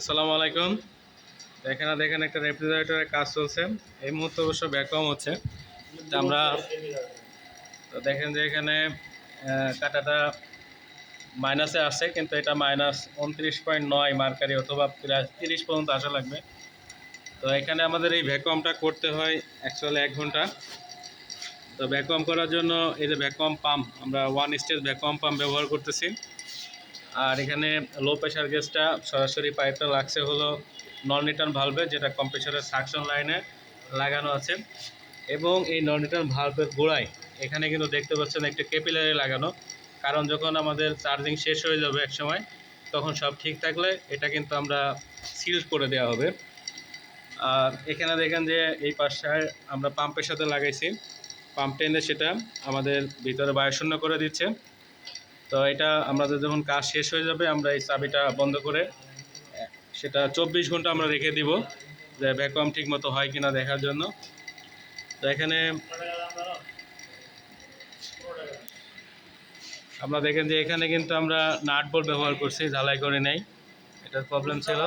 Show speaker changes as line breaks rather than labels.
আসসালামু আলাইকুম। এখানে দেখেন একটা রেফ্রিজারেটরের কাজ চলছে। এই মুহূর্তে অবশ্য ব্যাকম হচ্ছে। আমরা তো দেখেন যে এখানে কাটাটা মাইনাসে আসছে, কিন্তু এটা মাইনাস উনত্রিশ পয়েন্ট নয় মার্কারি অথবা তিরিশ পর্যন্ত আসা লাগবে। তো এখানে আমাদের এই ভ্যাকুয়ামটা করতে হয় অ্যাকচুয়ালি এক ঘণ্টা। তো ভ্যাকুয়াম করার জন্য এই যে ভ্যাকুয়াম পাম্প আমরা ওয়ান স্টেজ ভ্যাকুয়াম পাম্প ব্যবহার করতেছি। আর এখানে লো প্রেশার গ্যাসটা সরাসরি পাইপটা লাগছে হলো নন রিটার্ন ভালভে যেটা কম্প্রেসারের সাকশন লাইনে লাগানো আছে। এবং এই নন রিটার্ন ভালভের গোড়ায়, এখানে কিন্তু দেখতে পাচ্ছেন একটা ক্যাপিলারি লাগানো। কারণ যখন আমাদের চার্জিং শেষ হয়ে যাবে এক সময় তখন সব ঠিক থাকলে এটা কিন্তু আমরা সিল করে দেওয়া হবে। আর এখানে দেখেন যে এই পাশটায় আমরা পাম্পের সাথে লাগাইছি। পাম্প টেনে সেটা আমাদের ভিতরে বায়ুশূন্য করে দিচ্ছে। তো এটা আমাদের যখন কাজ শেষ হয়ে যাবে, আমরা এই চাবিটা বন্ধ করে, সেটা চব্বিশ ঘণ্টা আমরা রেখে দিব যে ভ্যাকুয়াম ঠিক মতো হয় কিনা দেখার জন্য। তো এখানে আমরা দেখেন যে এখানে কিন্তু আমরা নাট বোল্ট ব্যবহার করছি, ঝালাই করে নেই। এটার প্রবলেম ছিল।